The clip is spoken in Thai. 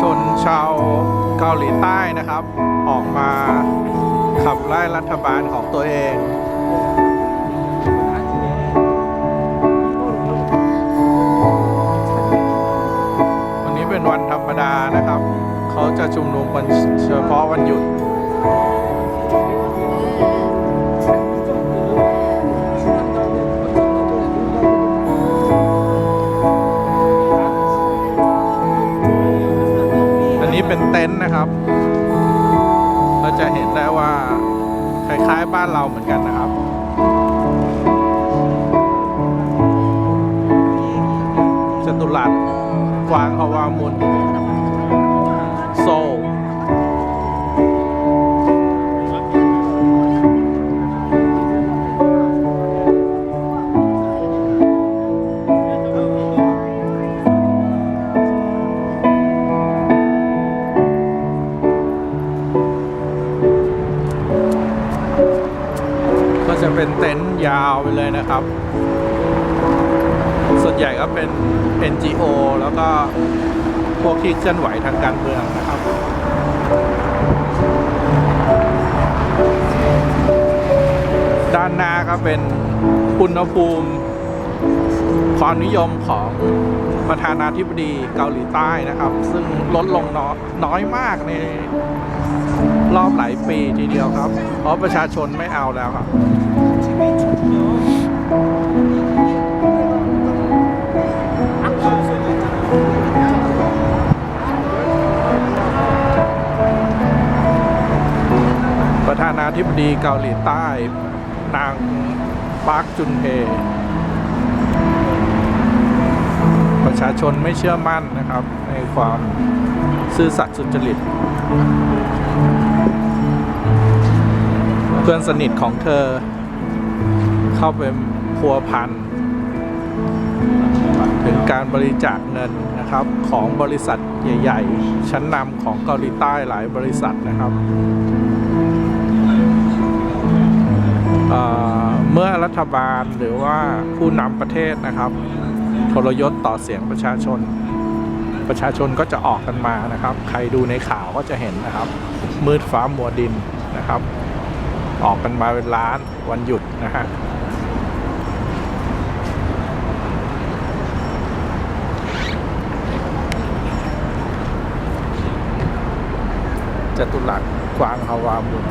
ชนชาวเกาหลีใต้นะครับ ออกมาขับไล่รัฐบาลของตัวเองวันธรรมดานะครับ เขาจะชุมนุมเฉพาะวันหยุด นะครับ เราจะเห็นได้ว่าคล้ายๆบ้านเราเหมือนกันนะครับ ยาวไปเลยนะครับ ส่วนใหญ่ก็เป็น NGO แล้วก็พวกที่เคลื่อนไหวทางการเมืองนะครับด้านหน้าก็เป็นอุณหภูมิความนิยมของประธานาธิบดีเกาหลีใต้นะครับ ซึ่งลดลงน้อยน้อยมากในรอบหลายปีทีเดียวครับ เพราะประชาชนไม่เอาแล้วครับ ประธานาธิบดีเกาหลีใต้ นางปาร์คจุนเฮประชาชนไม่เชื่อมั่นนะครับ ในความซื่อสัตย์สุจริต เพื่อนสนิทของเธอ เข้าไปพัวพันถึงการบริจาคเงินนะครับของบริษัทใหญ่ ๆ ชั้นนำของเกาหลีใต้หลายบริษัทนะครับ เเมื่อรัฐบาลหรือว่าผู้นำประเทศนะครับทรยศต่อเสียงประชาชน ประชาชนก็จะออกกันมานะครับ ใครดูในข่าวก็จะเห็นนะครับ มืดฟ้ามัวดินนะครับ ออกกันมาเป็นล้านวันหยุดนะฮะจตุรัสกวางฮาวามุน